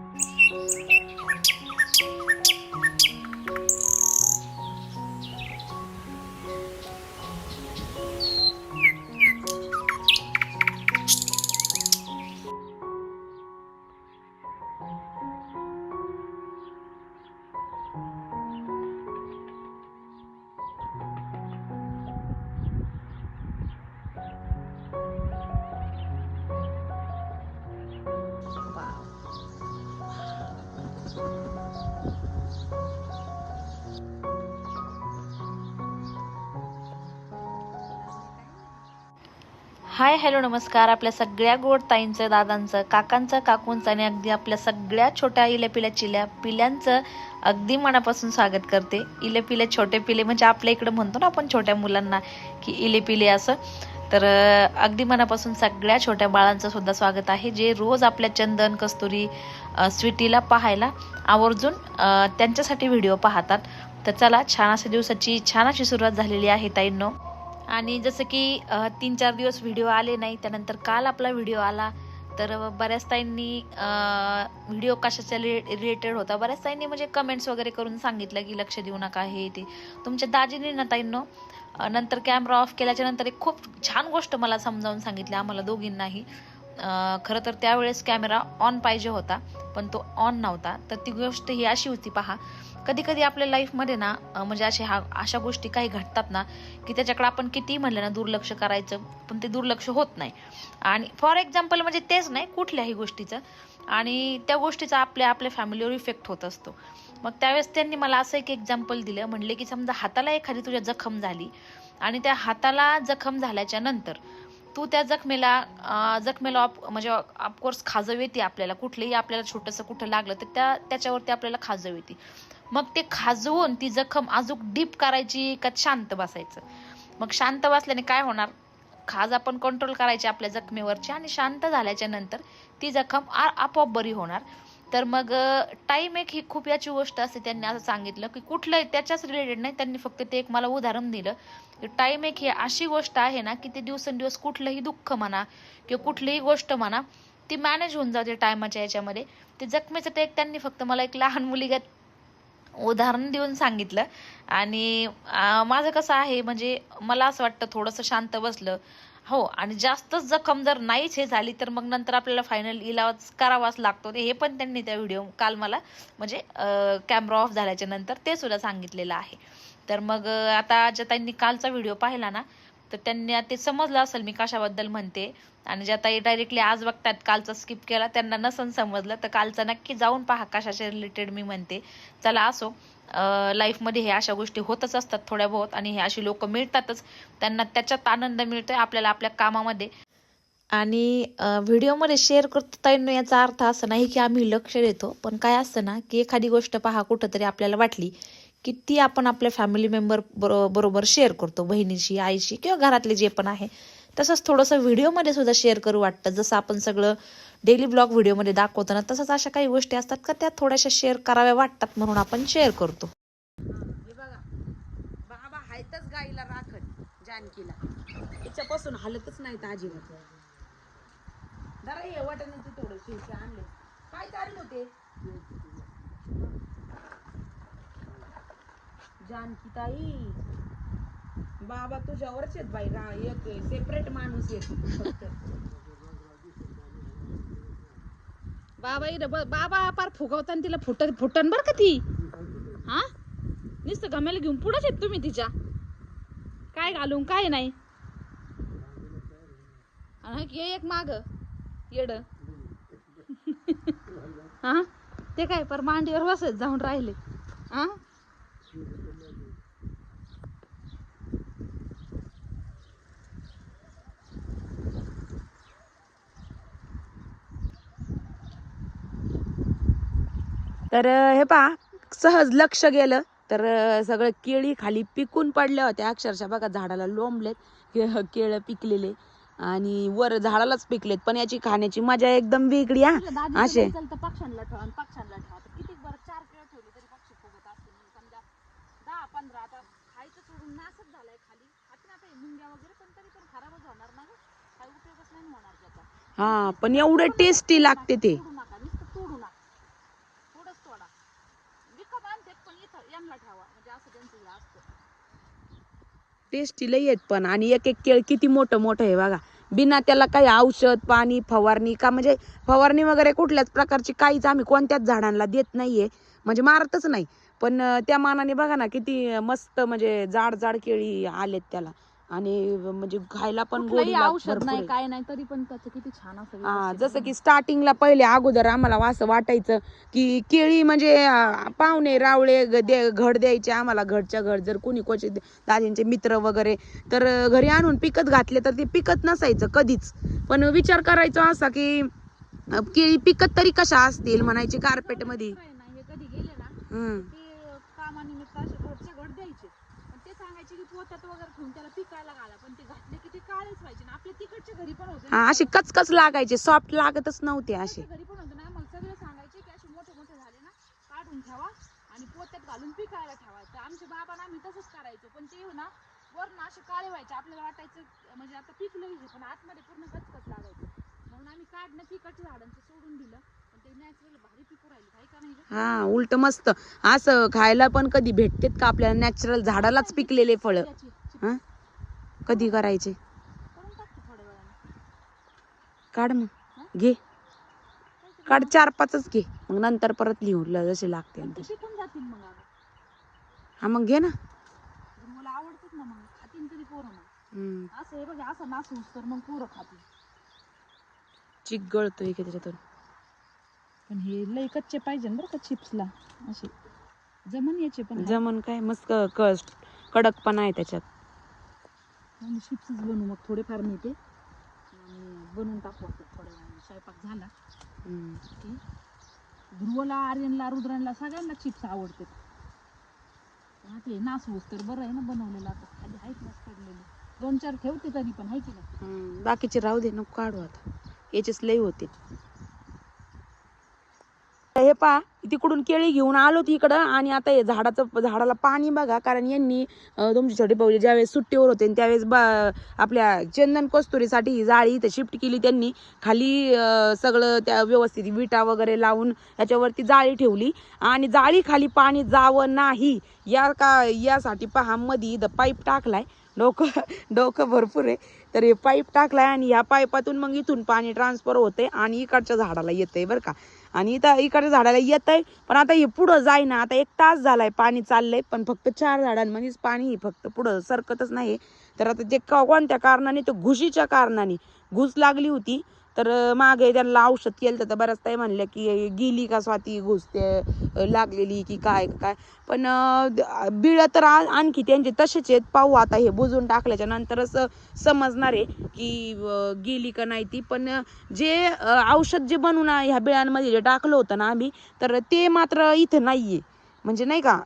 Thank you. Hi hello नमस्कार. आपल्या सगळ्या गोड ताईंचं दादांचं काकांचं काकूंचं आणि अगदी आपल्या सगळ्या छोट्या इल्या पिल्या चिल्या पिल्यांचं अगदी मनापासून स्वागत करते. इले पिले छोटे पिले म्हणजे आपल्या इकडं म्हणतो ना आपण छोट्या मुलांना की इले पिले असं. तर अगदी मनापासून सगळ्या छोट्या बाळांचं सुद्धा स्वागत आहे जे रोज आपल्या चंदन कस्तुरी स्वीटीला पाहायला आवर्जून त्यांच्यासाठी व्हिडिओ पाहतात. तर चला छान अशा दिवसाची छान अशी सुरुवात झालेली आहे ताईंनो. आणि जसं की तीन चार दिवस व्हिडिओ आले नाही त्यानंतर काल आपला व्हिडिओ आला. तर बऱ्याच ताईंनी व्हिडिओ कशाच्या रिलेटेड होता? बऱ्याच ताईंनी म्हणजे कमेंट्स वगैरे करून सांगितलं की लक्ष देऊ नका हे ते. तुमच्या दाजीने ना ताईंनो नंतर कॅमेरा ऑफ केल्याच्यानंतर एक खूप छान गोष्ट मला समजावून सांगितली आम्हाला दोघींनाही. खरं तर त्यावेळेस कॅमेरा ऑन पाहिजे होता पण तो ऑन नव्हता. तर ती गोष्ट ही अशी होती पहा. कधी कधी आपल्या लाईफमध्ये ना म्हणजे असे हा अशा गोष्टी काही घडतात ना की त्याच्याकडे आपण कितीही म्हणलं ना दुर्लक्ष करायचं पण ते दुर्लक्ष होत नाही. आणि फॉर एक्झाम्पल म्हणजे तेच नाही कुठल्याही गोष्टीचं. आणि त्या गोष्टीचा आपल्या आपल्या फॅमिलीवर इफेक्ट होत असतो. मग त्यावेळेस त्यांनी मला असं एक एक्झाम्पल दिलं. म्हणले की समजा हाताला एखादी तुझ्या जखम झाली आणि त्या हाताला जखम झाल्याच्यानंतर तू त्या जखमेला जखमेला ऑप म्हणजे ऑफकोर्स खाजव येते आपल्याला. कुठलेही आपल्याला छोटंसं कुठं लागलं तर त्या त्याच्यावरती आपल्याला खाजव येते मग ते खाजवून ती जखम अजून डीप करायची का शांत बसायचं? मग शांत बसल्याने काय होणार? खाज आपण कंट्रोल करायची आपल्या जखमेवरची आणि शांत झाल्याच्यानंतर ती जखम आपोआप बरी होणार. तर मग टाईम एक ही खूप याची गोष्ट असते त्यांनी असं सांगितलं की कुठलं त्याच्याच रिलेटेड नाही. त्यांनी फक्त ते एक मला उदाहरण दिलं. की टाईम एक ही अशी गोष्ट आहे ना की ते दिवसेंदिवस कुठलंही दुःख म्हणा किंवा कुठलीही गोष्ट म्हणा ती मॅनेज होऊन जाते टायमाच्या याच्यामध्ये. ते जखमेचं ते एक त्यांनी फक्त मला एक लहान मुलीगत उदाहरण देऊन सांगितलं. आणि माझं कसं आहे म्हणजे मला असं वाटतं थोडंसं शांत बसलं. हो आणि जास्तच जखम जर नाहीच हे झाली तर मग नंतर आपल्याला फायनल इलाज करावाच लागतो. ते हे पण त्यांनी त्या व्हिडिओ काल मला म्हणजे कॅमेरा ऑफ झाल्याच्यानंतर ते सुद्धा सांगितलेलं आहे. तर मग आता ज्या त्यांनी कालचा व्हिडिओ पाहिला ना तर त्यांनी ते समजलं असेल मी कशाबद्दल म्हणते. आणि ज्या ताई डायरेक्टली आज बघतात कालचा स्किप केला त्यांना नसन समजलं तर कालचा नक्की जाऊन पहा कशाच्या रिलेटेड मी म्हणते. चला असो. लाईफमध्ये हे अशा गोष्टी होतच असतात थोड्या बहुत आणि हे अशी लोक मिळतातच. त्यांना त्याच्यात आनंद मिळतोय आपल्याला आपल्या कामामध्ये. आणि व्हिडिओमध्ये शेअर करतो ताईंनो याचा अर्थ असं नाही की आम्ही लक्ष देतो पण काय असतं ना की एखादी गोष्ट पहा कुठंतरी आपल्याला वाटली की ती आपण आपल्या फॅमिली मेंबर बरोबर शेअर करतो बहिणीशी आईशी किंवा घरातले जे पण आहे. तसंच थोडंसं व्हिडिओमध्ये सुद्धा शेअर करू वाटतं. जसं आपण सगळं डेली ब्लॉग व्हिडिओमध्ये दाखवतो ना तसंच अशा काही गोष्टी असतात का त्या थोड्याशा शेअर कराव्या वाटतात म्हणून आपण शेअर करतो. हे बघा. बाबा हायतच गाईला राखत जानकीला. तिच्यापासून हालतच नाही अजिबात. जरा ये वाटण थोडं शिवशी आणले. काय कारण होते? जानकी ताई बाबा तुझ्यावरच आहेत बाई गा एक सेपरेट माणूस येत फक्त. बाबा इथं ब- बाबा पार फुगवताना तिला फुट फुटन बर का ती? हा? नुसतं गम्याला घेऊन पुढेच येत तुम्ही तिच्या. काय घालून काय नाही. आणि हे एक माग. येड. हा? ते काय पर मांडीवर बसत जाऊन राहिले. हा? तर हे पहा सहज लक्ष गेलं. तर सगळं केळी खाली पिकून पडल्या होत्या. अक्षरशः बघा झाडाला लोंबलेत केळं पिकलेले. आणि वर झाडालाच पिकलेत. पण याची खाण्याची मजा एकदम वेगळी हा. असे पक्ष्यांना ठेवा आणि पक्ष्यांना ठेवा. तर किती बरं चार किलो ठेवली तरी पक्षी फुगत असतील. समजा दहा पंधरा आता खायचं सोडून नासच झालाय खाली. आता आता मुंग्या वगैरे पण तरी पण खराबच होणार ना गं. काय उपयोगच नाही होणार त्याचा. हा पण एवढं टेस्टी लागते ते तोडू नका नुसतं तोडू नका विकत आणतात पण इथं यांना ठेवा म्हणजे असं त्यांचं हे असतं टेस्टी लई आहेत पण. आणि एक एक केळ किती मोठं मोठं आहे बघा. बिना त्याला काही औषध पाणी फवारणी का म्हणजे फवारणी वगैरे कुठल्याच प्रकारची काहीच आम्ही कोणत्याच झाडांना देत नाहीये. म्हणजे मारतच नाही. पण त्या मानाने बघा ना किती मस्त म्हणजे जाड जाड केळी आलेत त्याला. आणि म्हणजे खायला पण कुठलंही औषध भरपूर नाही आहे. काय नाही तरी पण त्याचं किती छान असं हा व्यवस्थित जसं. की स्टार्टिंगला पहिले अगोदर आम्हाला असं वाटायचं की केळी म्हणजे अं, पाहुणे रावळे ग- दे- घड द्यायचे आम्हाला घडच्या घड जर कोणी कोचे दाजींचे मित्र वगैरे तर अं, घरी आणून पिकत घातले तर ते पिकत नसायचं कधीच पण विचार करायचा असा की अं, केळी पिकत तरी कशा असतील म्हणायचे कार्पेटमध्ये नाही हे कधी गेले ना हम्म ते कामानिमित्त असे घरच्या घड द्यायचे पण ते सांगायचे की पोत्यात वगैरे ठेवून त्याला पिकायला घाला पण ते घातले की ते काळेच व्हायचे ना. आपल्या तिकडच्या घरी पण होते हा असे कचकच लागायचे सॉफ्ट लागतच नव्हते असे. घरी पण होते ना. सगळे सांगायचे की असे मोठे मोठे झाले ना काढून ठेवा आणि पोत्यात घालून पिकायला ठेवा. तर आमच्या आम्ही तसंच करायचो. पण ते ना वरून असे काळे व्हायचे. आपल्याला वाटायचं म्हणजे आता पिकलं हे पण आतमध्ये पूर्ण कचकच लागायचं. म्हणून आम्ही काढणं तिकडच्या झाडांचं सोडून दिलं? हा उलट मस्त. असं खायला पण कधी भेटतेत का आपल्याला? नॅचरल झाडालाच पिकलेले फळं. हा? कधी करायचे? काढ मग. घे. काढ चार पाचच घे. मग नंतर परत लिहू जसे लागते पण हा मग घे ना. मला आवडतात ना मग. खातील तरी पोरं मग. हम्म. असं हे बघा असं नासूस तर मग पोरं खातील. चिक गळतोय की त्याच्यातून. पण हे लय कच्चे पाहिजे बरं का चिप्सला. असे. जमन याचे पण जमन काय? मस्त क- कडकपणा आहे त्याच्यात. चिप्सच बनवू. मग थोडेफार मी ते आणि बनवून टाकू आपण थोड्या वेळाने. स्वयंपाक झाला. की ध्रुवला आर्यनला रुद्रांना सगळ्यांना चिप्स आवडते. ते नासवूस तर बरं आहे ना बनवलेलं आता. खाली आहेत ना पडलेले दोन चार ठेवते तरी पण आहे की नाही. बाकीचे राहू दे नको काढू आता. याचेच लई होते. हे पा तिकडून केळी घेऊन आलो इकडं आणि आता हे झाडाचं झाडाला पाणी बघा कारण यांनी अं, तुमची भाऊजी ज्यावेळेस सुट्टीवर होते आणि त्यावेळेस बा आपल्या चंदन कस्तुरीसाठी ही जाळी इथं शिफ्ट केली त्यांनी. खाली सगळं त्या व्यवस्थित विटा वगैरे लावून त्याच्यावरती जाळी ठेवली. आणि जाळी खाली पाणी जावं नाही. या का यासाठी पहा मध्ये इथं पाईप टाकलाय. डोकं डोकं भरपूर आहे. तर हे पाईप टाकलाय आणि ह्या पाईपातून मग इथून पाणी ट्रान्सफर होते आणि इकडच्या झाडाला येते बरं का. आणि इथं इकडच्या झाडाला येतंय पण आता हे पुढं जाईना. आता एक तास झालाय पाणी चाललंय पण फक्त चार झाडांमध्येच पाणी फक्त पुढं सरकतच नाही तर आता जे कोणत्या कारणाने तर घुशीच्या कारणाने. घुस लागली होती तर मागे त्यांना औषध केलं तर बऱ्याच ताई म्हणल्या की गेली का स्वाती घुसते? लागलेली की काय काय? पण बिळ तर आ- आणखी त्यांचे तसेच आहेत. पाहू आता हे बुजून टाकल्याच्या नंतरच समजणार आहे की गेली का नाही ती. पण जे औषध जे बनवून ह्या बिळांमध्ये जे टाकलं होतं ना आम्ही तर ते मात्र इथं नाही आहे म्हणजे नाही का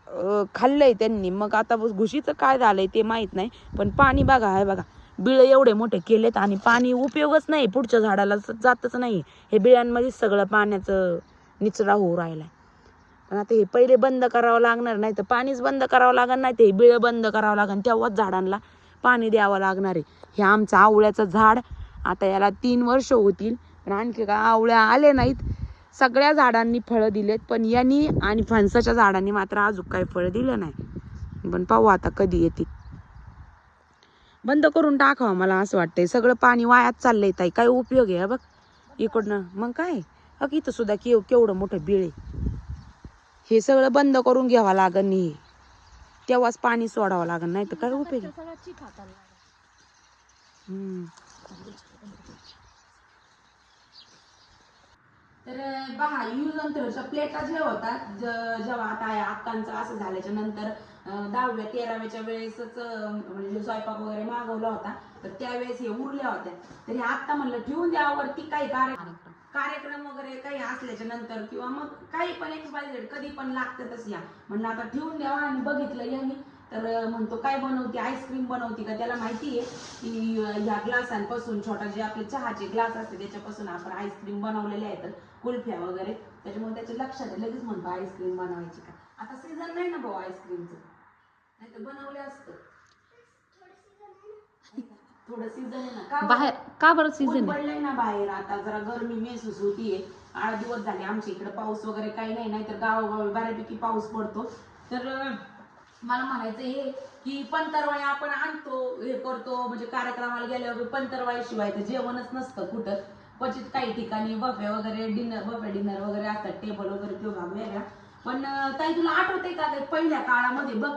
खाल्लंय त्यांनी. मग आता घुशीचं काय झालंय ते माहीत नाही. पण पाणी बघा आहे बघा. बिळ एवढे मोठे केलेत आणि पाणी उपयोगच नाही पुढच्या झाडाला जातच नाही. हे बिळांमध्येच सगळं पाण्याचं निचरा होऊ राहिला पण आता हे पहिले बंद करावं लागणार नाही तर पाणीच बंद करावं लागणार नाही ते बिळ बंद करावं लागणार तेव्हाच झाडांना पाणी द्यावं लागणार आहे. हे आमचं आवळ्याचं झाड आता याला तीन वर्ष होतील पण आणखी का आवळ्या आले नाहीत. सगळ्या झाडांनी फळं दिलेत पण यांनी आणि फणसाच्या झाडांनी मात्र अजून काही फळं दिलं नाही. पण पाहू आता कधी येतील. बंद करून टाकावं मला असं वाटतंय. सगळं पाणी वायात चाललंय ताई. काय उपयोग आहे बघ. इकडनं. मग काय? अग इथं सुद्धा केव केवढं मोठं बिळ आहे. हे सगळं बंद करून घ्यावं लागन हे. तेव्हाच पाणी सोडावं लागन नाही तर काय उपयोग आहे? हम्म. तर बघा युज अंतरच्या प्लेटा जे होतात. जेव्हा आता अक्कांचं असं झाल्याच्यानंतर दहाव्या तेराव्याच्या वेळेसच म्हणजे स्वयंपाक वगैरे मागवला होता तर त्यावेळेस हे उरल्या होत्या. तर हे आत्ता म्हणलं ठेवून द्यावरती काही कार्यक्रम. कार्यक्रम वगैरे काही असल्याच्या नंतर किंवा मग काही पण एक्सपायझेड कधी पण लागतातच या. म्हणलं आता ठेवून द्यावा आणि बघितलं यांनी. तर म्हणतो काय बनवते? आईस्क्रीम बनवते का? त्याला माहिती आहे की ह्या ग्लासांपासून छोटा जे आपले चहाचे ग्लास असते त्याच्यापासून आपण आईस्क्रीम बनवलेले आहेत कुल्फ्या वगैरे. त्याच्यामुळे त्याच्या लक्षात लगेच म्हणतो आईस्क्रीम बनवायची का? आता सीझन नाही ना भाऊ आईस्क्रीमचं नाही तर बनवले असतं. थोडं सीझन आहे ना. का बरं? बाहेर का बरं सीझन पडलंय ना बाहेर आता जरा गरमी महसूस होतीये. आठ दिवस झाले आमच्या इकडे पाऊस वगैरे काही नाही नाहीतर गावागावी बऱ्यापैकी पाऊस पडतो. तर मला म्हणायचं हे की पंतरवाळी आपण आणतो हे करतो म्हणजे कार्यक्रमाला गेल्यावर पंतरवाळी शिवाय तर जेवणच नसतं कुठं. क्वचित काही ठिकाणी बफे वगैरे डिनर बफे डिनर वगैरे असतात टेबल वगैरे तो भाग वेगळा पण ताई तुला आठवते का ते पहिल्या काळामध्ये बघ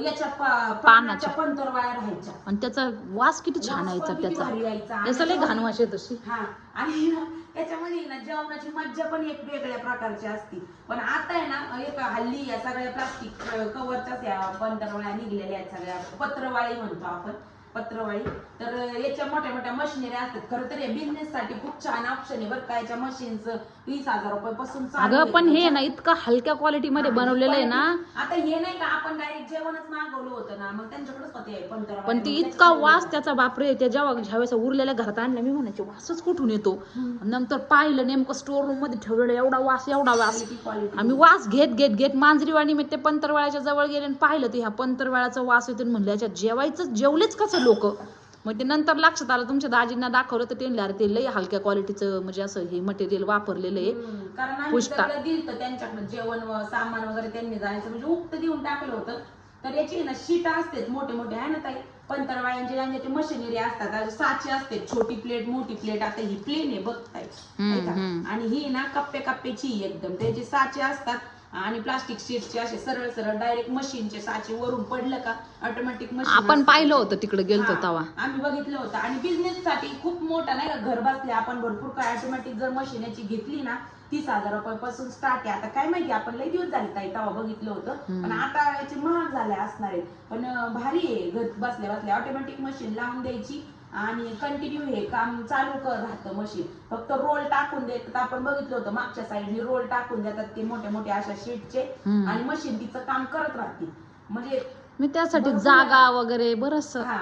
याच्या पा- पानाच्या. पंतरवाळ्या राहायच्या. आणि त्याचा वास किती छान वास यायचा पण किती त्याचा. भारी यायचा. आणि त्याचा लय घाण वास येत अशी हा आणि ना त्याच्यामध्ये ना जेवणाची मज्जा पण एक वेगळ्या प्रकारची असती. पण आता आहे ना एक हल्ली या सगळ्या प्लास्टिक कवरच्याच या पंधरवळ्या निघलेल्या आहेत सगळ्या. पत्रवाळी म्हणतो आपण. पत्रवाळी. तर याच्या मोठ्या मोठ्या मशिनरी असतात. खरं तर बिझनेस साठी खूप छान ऑप्शन आहे बरं का. याच्या मशीनच वीस हजार रुपये पासून अगं. पण हे ना इतकं हलक्या क्वालिटी मध्ये बनवलेलं आहे ना. आता हे नाही का आपण डायरेक्ट जेवणच मागवलं होतं ना. मग त्यांच्याकडेच होते पंधरवाळी पण ती इतका वास त्याचा बापरे त्या जेव्हा ज्यावेळेस उरलेल्या घरात आणलं मी म्हणायचे वासच कुठून येतो? नंतर पाहिलं नेमकं स्टोर रूममध्ये ठेवलेलं एवढा वास एवढा वास. आम्ही वास घेत घेत घेत मांजरीवाणी मी ते पंतरवाळ्याच्या जवळ गेले आणि पाहिलं ते ह्या पंतरवाळ्याचा वास येतो. म्हणलं याच्यात जेवायचं जेवलेच कसं लोक. मग ते नंतर लक्षात आलं तुमच्या दाजींना दाखवलं तर ते म्हणले, अरे ते लय हलक्या क्वालिटीचं म्हणजे असं हे मटेरियल वापरलेलं आहे. हम्म, कारण आम्ही पुष्टा. सगळं दिलं त्यांच्याकडे जेवण व सामान वगैरे त्यांनी जायचं. म्हणजे उक्त देऊन टाकलं होतं. तर याची ना शीट असते मोठे मोठे आहे ना ताई? पंतरवाळ्यांचे यांच्याचे मशिनरी असतात. आणि साचे असते छोटी प्लेट मोठी प्लेट आता ही प्लेन आहे बघ ताई. आहे का? हम्म. आणि ही ना कप्पे कप्पेची आहे एकदम. त्याचे साचे असतात आणि प्लास्टिक शीटचे असे सरळ सरळ डायरेक्ट मशीनचे साचे वरून पडलं का ऑटोमॅटिक मशीन आपण पाहिलं होतं तिकडे गेलतो हा, तवा. आम्ही बघितलं होतं. आणि बिझनेस साठी खूप मोठा नाही का घर बसल्या आपण भरपूर काय ऑटोमॅटिक जर मशीन याची घेतली ना तीस हजार रुपयापासून स्टार्ट आहे. आता काय माहिती आपण लई दिवस झाले ताई तेव्हा बघितलं होतं. पण आता याचे महाग झाले असणार आहेत. पण अं, भारी आहे. घर बसल्या बसल्या ऑटोमॅटिक मशीन लावून द्यायची. आणि कंटिन्यू हे काम चालू कर राहतं मशीन फक्त रोल टाकून देतात आपण बघितलं होतं मागच्या साईडने रोल टाकून देतात ते मोठे मोठे अशा शीटचे. आणि मशीन तिचं काम करत राहते म्हणजे मी त्यासाठी जागा वगैरे बरस हा,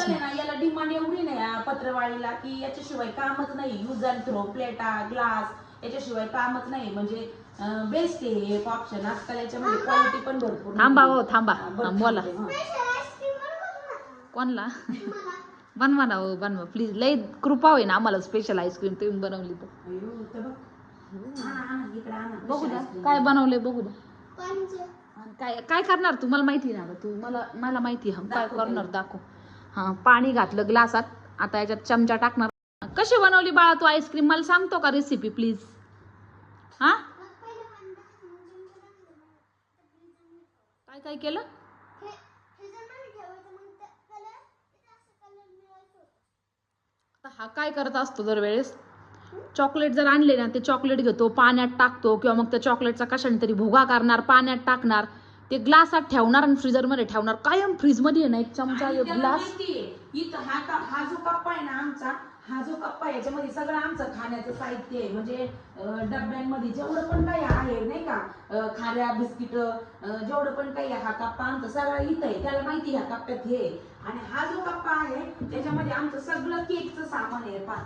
आहे ना याला डिमांड एवढी नाही या पत्रवाळीला की याच्याशिवाय कामच नाही. युज अँड थ्रो प्लेटा ग्लास याच्याशिवाय कामच नाही. म्हणजे बेस्ट आहे हे ऑप्शन आजकाल याच्यामध्ये क्वालिटी पण भरपूर थांबा. हो थांबा. बोला. कोणला? बनवा ना हो बनवा. प्लीज लय कृपा होईना आम्हाला स्पेशल आईस्क्रीम तुम्ही बनवली तर. बघ. द्या. काय? बनवलंय बघू द्या. आणि काय काय करणार तू? मला माहिती ना गं, तू. मला मला माहिती आहे. काय करणार दाखव. हा पाणी घातलं ग्लासात. आता याच्यात चमचा टाकणार. कशी बनवली बाळा तू आईस्क्रीम मला सांगतो का रेसिपी प्लीज हा? काय काय केलं आता हा काय करत असतो दरवेळेस? चॉकलेट जर आणले ना ते चॉकलेट घेतो पाण्यात टाकतो किंवा मग त्या चॉकलेटचा कशाने तरी भुगा करणार पाण्यात टाकणार ते ग्लासात ठेवणार आणि फ्रीजरमध्ये ठेवणार. कायम फ्रीजमध्ये आहे ना एक चमचा एक ग्लास इथं हा का- हा जो कप्पा आहे ना आमचा हा जो कप्पा आहे याच्यामध्ये सगळं आमचं खाण्याचं साहित्य आहे. म्हणजे अं, डब्यांमध्ये जेवढं पण काही आहे नाही का अं, खाऱ्या बिस्किट जेवढं पण काही आहे, हा कप्पा आमचा सगळं इथं आहे. त्याला माहिती आहे ह्या कप्प्यात हे आहे. आणि हा जो कप्पा आहे त्याच्यामध्ये आमचं सगळं केकचं सामान आहे पा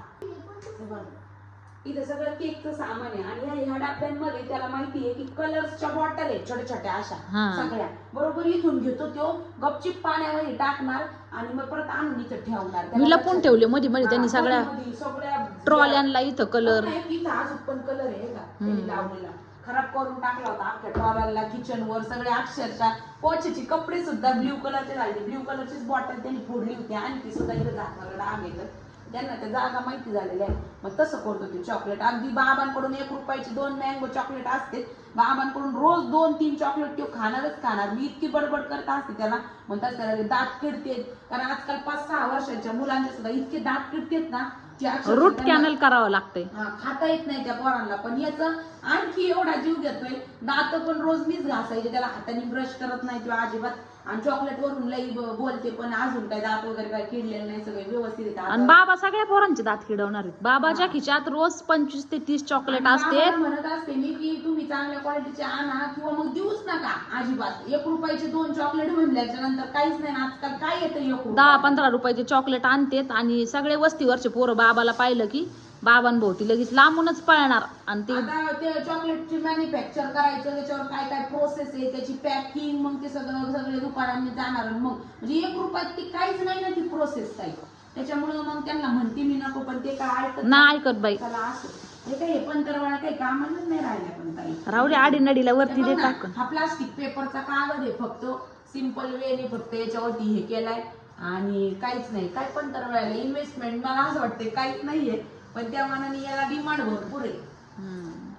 इथं सगळं केकचं सामान आहे. आणि ह्या ह्या डब्यांमध्ये त्याला माहिती आहे की कलर्सच्या बॉटल आहेत छोट्या छोट्या अशा. सगळ्या. बरोबर इथून घेतो तो गपचिप पाण्यामध्ये टाकणार आणि मग परत आणून इथं ठेवणार. लपून ठेवले मध्ये मध्ये त्यांनी सगळ्या सगळ्या ट्रॉल्यांना इथं कलर इथं अजून पण कलर आहे का लावलेला. खराब करून टाकला होता अख्ख्या ट्रॉलरला किचन वर सगळे अक्षरशः पोचेचे कपडे सुद्धा ब्ल्यू कलरचे झाले. ब्ल्यू कलरचीच बॉटल त्यांनी फोडली होती. आणि ती सुद्धा इथं झाकणाला डाग त्यांना त्या जागा माहिती झालेल्या आहे. मग तसं करतो ते चॉकलेट अगदी बाबांकडून एक रुपयाची दोन मँगो चॉकलेट असते. बाबांकडून रोज दोन तीन चॉकलेट तो खाणारच खाणार. मी इतकी बडबड करत असते त्याला. म्हणतात त्याला दात किडतेत कारण आजकाल पाच सहा वर्षाच्या मुलांचे सुद्धा इतके दात किडतेत ना रूट कॅनल करावं लागतंय. हा, खाता येत नाही त्या पोरांना. पण याचं आणखी एवढा जीव घेतोय दात पण रोज मीच घासायचे त्याला हाताने ब्रश करत नाही किंवा अजिबात आणि चॉकलेट वरून लई ब- बोलते पण अजून काय दात वगैरे काय किडलेले नाही सगळे व्यवस्थित आहेत आणि आता. बाबा सगळ्या पोरांचे दात किडवणार आहेत बाबाच्या खिशात रोज पंचवीस ते तीस चॉकलेट आणि असते बाबाला म्हणत असते मी की तुम्ही चांगल्या क्वालिटीचे आणा किंवा मग देऊच नका अजिबात एक रुपयाचे दोन चॉकलेट म्हणल्याच्या नंतर काहीच नाही ना. आजकाल काय येतं एक रुपया? दहा पंधरा रुपयाचे चॉकलेट आणतेत आणि सगळे वस्तीवरचे पोरं बाबाला पाहिलं की बाबांभोवती लगेच लांबूनच पळणार. आणि ते आता ते चॉकलेटची मॅन्युफॅक्चर करायचं त्याच्यावर काय काय प्रोसेस आहे त्याची पॅकिंग मग ते सगळं सगळे दुकानांनी जाणार आणि मग म्हणजे एक रुपयात ती काहीच नाही ना ती प्रोसेस काही त्याच्यामुळे मग त्यांना म्हणते मी नको पण ते काय ऐकत ना ऐकत बाई. चला असं. हे काही पंतरवाळा काही कामालाच नाही राहिल्या पण राहू दे आडी नडीला वरती दे टाकून. हा प्लास्टिक पेपरचा कागद आहे फक्त. सिंपल वेने फक्त याच्यावरती हे केलाय. आणि काहीच नाही. काय पण तर वेळेला इन्व्हेस्टमेंट मला असं वाटतं काहीच नाहीये. पण त्या मानाने याला डिमांड भरपूर आहे.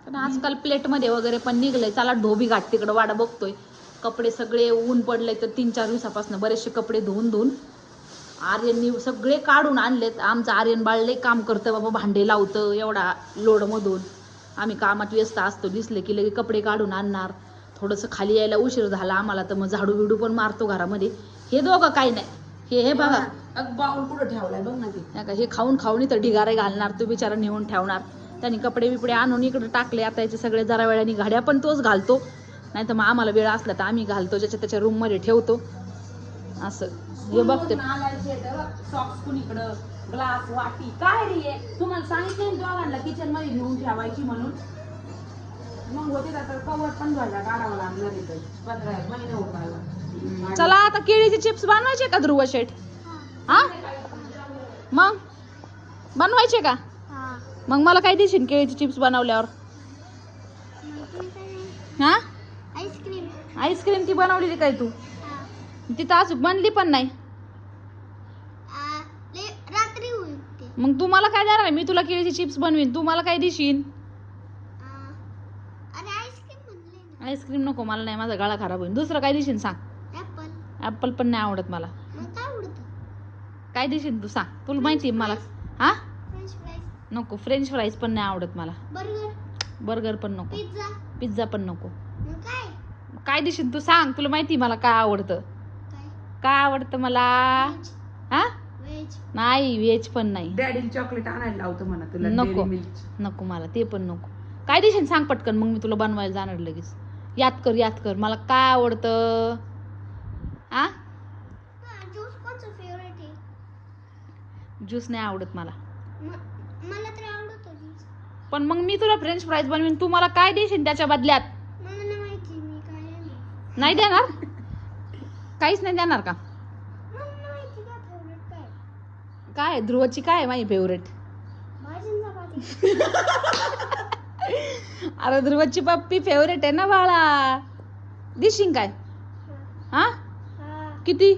पण आजकाल प्लेटमध्ये वगैरे पण निघलंय. चला ढोबी घाट तिकडं वाडा बघतोय. कपडे सगळे ऊन पडले तर तीन चार दिवसापासून बरेचसे कपडे धुवून धुवून. आर्यननी सगळे काढून आणलेत. आमचं आर्यन बाळले काम करतं. बाबा भांडे लावतं एवढा लोडमधून आम्ही कामात व्यस्त असतो. दिसले की लगे कपडे काढून आणणार. थोडंसं खाली यायला उशीर झाला. आम्हाला तर मग झाडू बिडू पण मारतो घरामध्ये. हे दोघं काही नाही. हे हे बघा. बाउल कुठं ठेवलाय बघ ना ते. नाही का हे खाऊन खाऊन इथं ढिगारे घालणार तो बिचारा नेऊन ठेवणार. त्यांनी कपडे बिपडे आणून इकडे टाकले आता याचे सगळे जरा वेळाने घड्या पण तोच घालतो. नाही तर मग आम्हाला वेळ असला तर आम्ही घालतो ज्याच्या त्याच्या रूममध्ये ठेवतो. असं. हे बघते. ग्लास वाटी काय रे? तुम्हाला सांगितलं दोघांना किचनमध्ये घेऊन ठेवायची म्हणून. मग होते आता कवर पण धुवायला काढावं लागणार आहे तर. पंधरा महिना होत आला चला आता केळीचे चिप्स बनवायचे का ध्रुव शेठ? हा? मग? बनवायचे का? मग मला काय देशील केळीचे चिप्स बनवल्यावर? हा? आईस्क्रीम. आईस्क्रीम ती बनवलेली काय तू? तिथं अजून बनली पण नाही. मग तू मला काय देणार आहे? मी तुला केळीचे चिप्स बनवीन. तू मला काय देशील आ, अरे आईस्क्रीम म्हणले ना आईस्क्रीम नको मला नाही माझा गळा खराब होईल. दुसरं काय देशील सांग? ऍपल पण नाही आवडत मला. मग काय आवडतं? काय देशील तू सांग? तुला माहिती आहे मला. हा? फ्रेंच फ्राईज नको फ्रेंच फ्राईज पण नाही आवडत मला. बर्गर बर्गर पण नको. पिझ्झा पिझ्झा पण नको. मग काय? काय देशील तू सांग? तुला माहिती आहे मला काय आवडतं. काय? काय आवडतं मला? व्हेज हा? व्हेज नाही व्हेज पण नाही. डॅडीला चॉकलेट आणायला लावतो म्हणा तुला नको. नको मला ते पण नको. काय देशील सांग पटकन मग मी तुला बनवायला जाणार लगेच. याद कर याद कर. मला काय आवडतं? आ? ज्यूस नाही आवडत मला. म- मला तर आवडतो ज्यूस पण मग मी तुला फ्रेंच फ्राईज बनवीन. तू मला काय देशील त्याच्या बदल्यात? नाही देणार? काहीच नाही देणार का? काय? ध्रुवची काय माझी फेवरेट अरे ध्रुवची पप्पी फेवरेट आहे ना बाळा? देशील काय? हा? किती?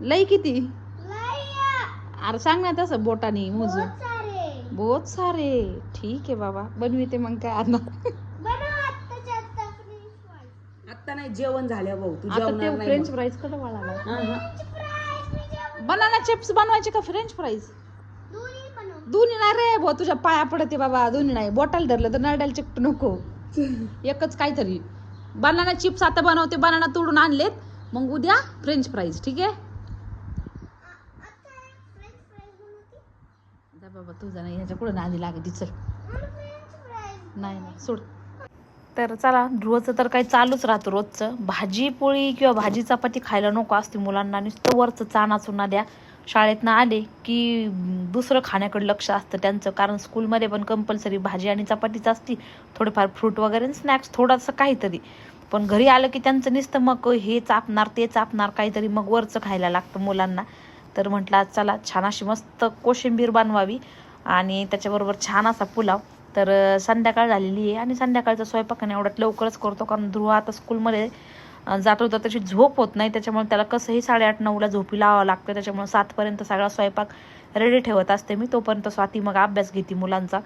लई किती? अरे सांग ना तसं बोटानी मोजून. बहुत सारे. ठीक आहे बाबा बनविते मग काय आता. आता नाही जेवण झाल्या भाऊ तू आता जेवणार ते नाही फ्रेंच. फ्राईजकडे वळाला. जेवण बनाना चिप्स बनवायचे का फ्रेंच फ्राईज दोन्ही नाही रे भाऊ तुझ्या पाया पडते बाबा दोन्ही नाही. बोटाला धरलं तर नरड्याला चिकट नको. एकच काहीतरी. बनाना चिप्स आता बनवते बनाना तोडून आणलेत. मग उद्या फ्रेंच फ्राईज ठीक आहे? बाबा तुझा नाही ह्याच्या पुढे नादी लागते चल. नाही नाही सोड. तर चला रोजचं तर काही चालूच राहतं रोजचं. भाजी पोळी किंवा भाजी चपाती खायला नको असते मुलांना नुसतं वरचं चाना चुना द्या. शाळेतनं आले की दुसरं खाण्याकडे लक्ष असतं. त्यांचं कारण स्कूलमध्ये पण कंपल्सरी भाजी आणि चपातीच असती. थोडेफार फ्रूट वगैरे स्नॅक्स थोडंसं काहीतरी. पण घरी आलं की त्यांचं नुसतं मग हे चापणार ते चापणार काहीतरी मग वरचं खायला लागतं मुलांना. तर म्हटलं चला छान अशी मस्त कोशिंबीर बनवावी आणि त्याच्याबरोबर छान असा पुलाव. तर संध्याकाळ झालेली आहे आणि संध्याकाळचा स्वयंपाक आहे एवढ्यात लवकरच करतो. कारण ध्रुव आता स्कूलमध्ये जात होता त्याची झोप होत नाही त्याच्यामुळे त्याला कसंही साडेआठ नऊला झोपी लावावं लागतं त्याच्यामुळे सातपर्यंत सगळा स्वयंपाक रेडी ठेवत असते मी. तोपर्यंत स्वाती मग अभ्यास घेते मुलांचा.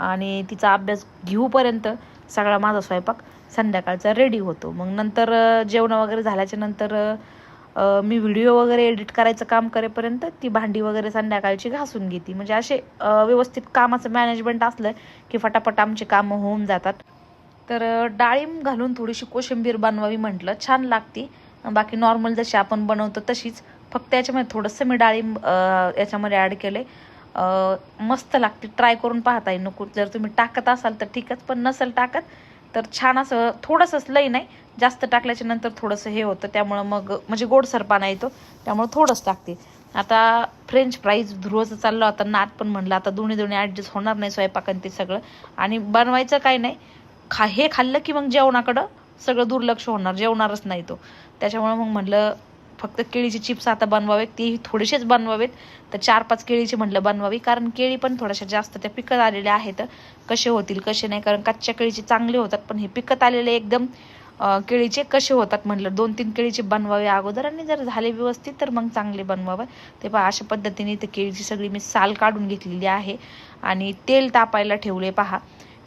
आणि तिचा अभ्यास घेऊपर्यंत सगळा माझा स्वयंपाक संध्याकाळचा रेडी होतो. मग नंतर जेवण वगैरे झाल्याच्यानंतर मी व्हिडिओ वगैरे एडिट करायचं काम करेपर्यंत ती भांडी वगैरे संध्याकाळची घासून घेते. म्हणजे असे व्यवस्थित कामाचं मॅनेजमेंट असलं की फटाफट आमची कामं होऊन जातात. तर डाळिंब घालून थोडीशी कोशिंबीर बनवावी म्हटलं. छान लागते. बाकी नॉर्मल जशी आपण बनवतो तशीच. फक्त याच्यामध्ये थोडंसं मी डाळिंब याच्यामध्ये ॲड केले. मस्त लागते. ट्राय करून पाहता येईल. नको जर तुम्ही टाकत असाल तर ठीकच पण नसेल टाकत तर छान असं थोडंसंच लई नाही. जास्त टाकल्याच्या नंतर थोडंसं हे होतं. त्यामुळं मग म्हणजे गोडसरपाना येतो. त्यामुळं थोडंच टाकते. आता फ्रेंच फ्राईज ध्रुवचं चाललं. होता नात पण म्हणलं. आता दोन्ही दोन्ही ॲडजस्ट होणार नाही स्वयंपाक आणि ते सगळं. आणि बनवायचं काही नाही. खा हे खाल्लं की मग जेवणाकडं सगळं दुर्लक्ष होणार जेवणारच नाही तो. त्याच्यामुळे मग म्हटलं फक्त केळीचे चिप्स आता बनवावेत तेही थोडेसेच बनवावेत तर चार पाच केळीचे म्हटलं बनवावी कारण केळी पण थोड्याशा जास्त त्या पिकत आलेल्या आहेत. कसे होतील कसे नाही कारण कच्च्या केळीचे चांगले होतात पण हे पिकत आलेले एकदम केळीचे कसे होतात म्हटलं दोन तीन केळीचे बनवावे अगोदर आणि जर झाले व्यवस्थित तर मग चांगले बनवावं. ते पहा अशा पद्धतीने ते केळीची सगळी मी साल काढून घेतलेली आहे. आणि तेल तापायला ठेवले पहा.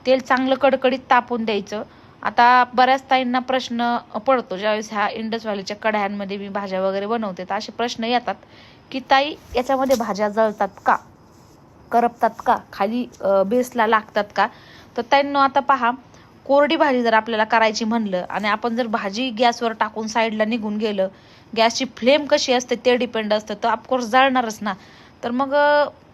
तेल चांगलं कडकडीत तापून द्यायचं. आता बऱ्याच ताईंना प्रश्न पडतो ज्यावेळेस ह्या इंडस व्हॅलीच्या कढ्यांमध्ये मी भाज्या वगैरे बनवते तर असे प्रश्न येतात की ताई याच्यामध्ये भाज्या जळतात का? करपतात का? खाली बेसला लागतात का? तर त्यांना आता पहा कोरडी भाजी जर आपल्याला करायची म्हणलं आणि आपण जर भाजी गॅसवर टाकून साईडला निघून गेलं गॅसची फ्लेम कशी असते ते डिपेंड असतं तर ऑफकोर्स जळणारच ना. तर मग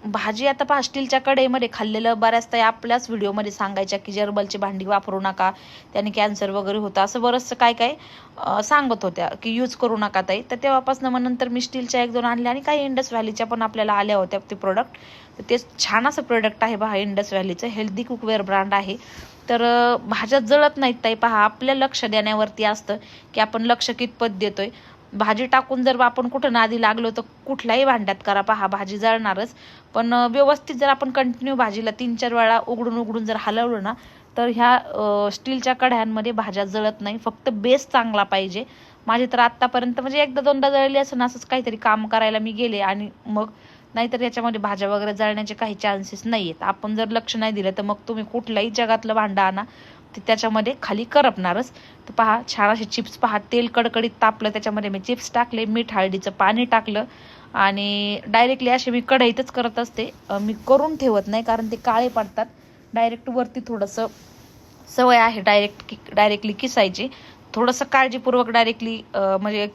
भाजी आता पहा स्टीलच्या कडेमध्ये खाल्लेलं बऱ्याचदा आपल्याच व्हिडिओमध्ये सांगायच्या की जर्बलची भांडी वापरू नका त्याने कॅन्सर वगैरे होतं असं बरंचसं काय काय सांगत होत्या की यूज करू नका ताई. तर तेव्हापासून मग नंतर मी स्टीलच्या एक दोन आणल्या आणि काही इंडस व्हॅलीच्या पण आपल्याला आल्या होत्या ते प्रोडक्ट तर ते छान असं प्रोडक्ट आहे पहा इंडस व्हॅलीचं हेल्दी कुकवेअर ब्रँड आहे. तर भाज्या जळत नाहीत ताई पहा आपल्या लक्ष देण्यावरती असतं की आपण लक्ष कितपत देतोय. भाजी टाकून जर आपण कुठं नादी लागलो तर कुठल्याही भांड्यात करा. पहा भाजी जळणारच. पण व्यवस्थित जर आपण कंटिन्यू भाजीला तीन चार वेळा उघडून उघडून जर हलवलं ना तर ह्या स्टीलच्या कढ्यांमध्ये भाज्या जळत नाही. फक्त बेस चांगला पाहिजे. माझी तर आत्तापर्यंत म्हणजे एकदा दोनदा जळली असं असंच काहीतरी काम करायला मी गेले आणि मग नाहीतर याच्यामध्ये भाज्या वगैरे जळण्याचे काही चान्सेस नाही आहेत आपण जर लक्ष नाही दिलं तर मग तुम्ही कुठल्याही जगातलं भांडं आणा. ते त्याच्यामध्ये खाली करपणारच. तर पहा छान असे चिप्स पहा तेल कडकडीत तापलं त्याच्यामध्ये मी चिप्स टाकले मीठ हळदीचं पाणी टाकलं आणि डायरेक्टली असे मी कढईतच करत असते. मी करून ठेवत नाही कारण ते काळे पडतात. डायरेक्ट वरती थोडंसं सवय आहे डायरेक्ट कि डायरेक्टली किसायची. थोडंसं काळजीपूर्वक डायरेक्टली म्हणजे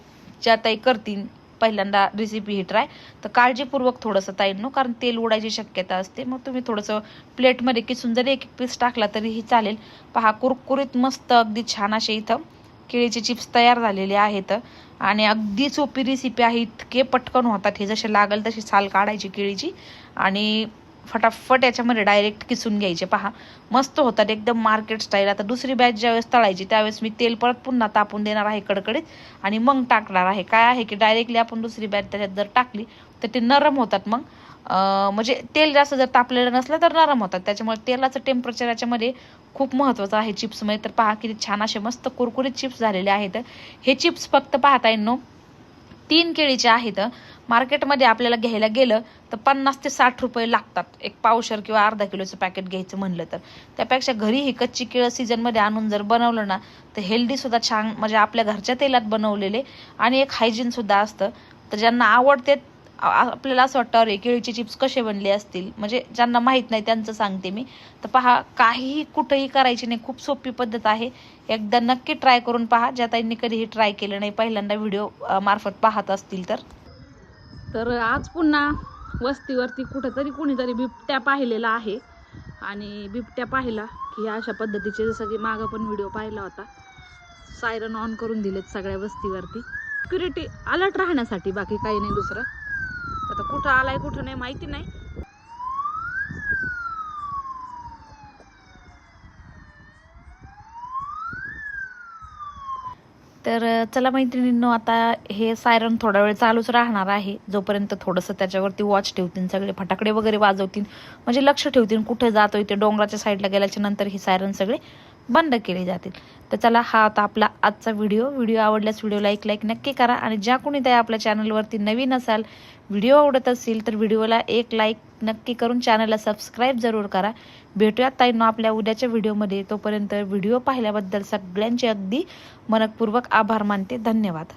ज्या ताई करतील पहिल्यांदा रेसिपी ही ट्राय तर काळजीपूर्वक थोडंसं ताईंनो कारण तेल उडायची शक्यता असते. मग तुम्ही थोडंसं प्लेटमध्ये किसून जरी एक एक पीस टाकला तरीही चालेल. पहा कुरकुरीत मस्त अगदी छान असे इथं केळीचे चिप्स तयार झालेले आहेत. आणि अगदी सोपी रेसिपी आहे. इतके पटकन होतात हे. जसे लागल तशी साल काढायची केळीची. आणि फटाफट याच्यामध्ये डायरेक्ट किसून घ्यायचे. पहा मस्त होतात एकदम मार्केट स्टाईल आता दुसरी बॅच ज्यावेळेस तळायची त्यावेळेस मी तेल परत पुन्हा तापून देणार आहे कडकडीत आणि मग टाकणार आहे. काय आहे की डायरेक्टली आपण दुसरी बॅच त्याच्यात जर टाकली तर ते नरम होतात मग. म्हणजे तेल जास्त जर तापलेलं नसलं तर नरम होतात. त्याच्यामुळे तेलाचं टेम्परेचर याच्यामध्ये खूप महत्त्वाचं आहे चिप्समध्ये तर पहा किती छान असे मस्त कुरकुरीत चिप्स झालेले आहेत. हे चिप्स फक्त पाहता येईल तीन केळीचे आहेत. मार्केटमध्ये आपल्याला घ्यायला गेलं तर पन्नास ते साठ रुपये लागतात. एक पावशर किंवा अर्धा किलोचं पॅकेट घ्यायचं म्हणलं तर. त्यापेक्षा घरी ही कच्ची केळं सीझनमध्ये आणून जर बनवलं ना तर हेल्दीसुद्धा छान म्हणजे आपल्या घरच्या तेलात बनवलेले आणि एक हायजीनसुद्धा असतं. तर ज्यांना आवडते आपल्याला असं वाटतं अरे केळीचे चिप्स कसे बनले असतील? म्हणजे ज्यांना माहीत नाही त्यांचं सांगते मी. तर पहा काहीही कुठंही करायची नाही. खूप सोपी पद्धत आहे. एकदा नक्की ट्राय करून पहा. ज्या ताईंनी कधीही ट्राय केलं नाही पहिल्यांदा व्हिडिओ मार्फत पाहत असतील तर. तर आज पुन्हा वस्तीवरती कुठंतरी कुणीतरी बिबट्या पाहिलेला आहे. आणि बिबट्या पाहिला की अशा पद्धतीचे जसं की मागं पण व्हिडिओ पाहिला होता. सायरन ऑन करून दिलेत सगळ्या वस्तीवरती. सिक्युरिटी अलर्ट राहण्यासाठी बाकी काही नाही दुसरं. आता कुठं आलाय कुठं नाही माहिती नाही. तर चला मैत्रिणींनो आता हे सायरन थोडा वेळ चालूच राहणार आहे. जोपर्यंत थोडंसं त्याच्यावरती वॉच ठेवतील सगळे फटाकडे वगैरे वाजवतील म्हणजे लक्ष ठेवतील कुठे जातोय ते डोंगराच्या साईडला गेल्याच्यानंतर हे सायरन सगळे बंद केले जातील. तर चला हा आता आपला आजचा व्हिडिओ व्हिडिओ आवडल्यास व्हिडिओला एक लाईक नक्की करा. आणि ज्या कोणी त्या आपल्या चॅनलवरती नवीन असाल व्हिडिओ आवडत असेल तर व्हिडिओला एक लाईक नक्की करून चॅनलला सबस्क्राईब जरूर करा. भेटूयात ताईंनो आपल्या उद्याच्या व्हिडिओमध्ये. तोपर्यंत व्हिडिओ पाहिल्याबद्दल सगळ्यांचे अगदी मनपूर्वक आभार मानते. धन्यवाद.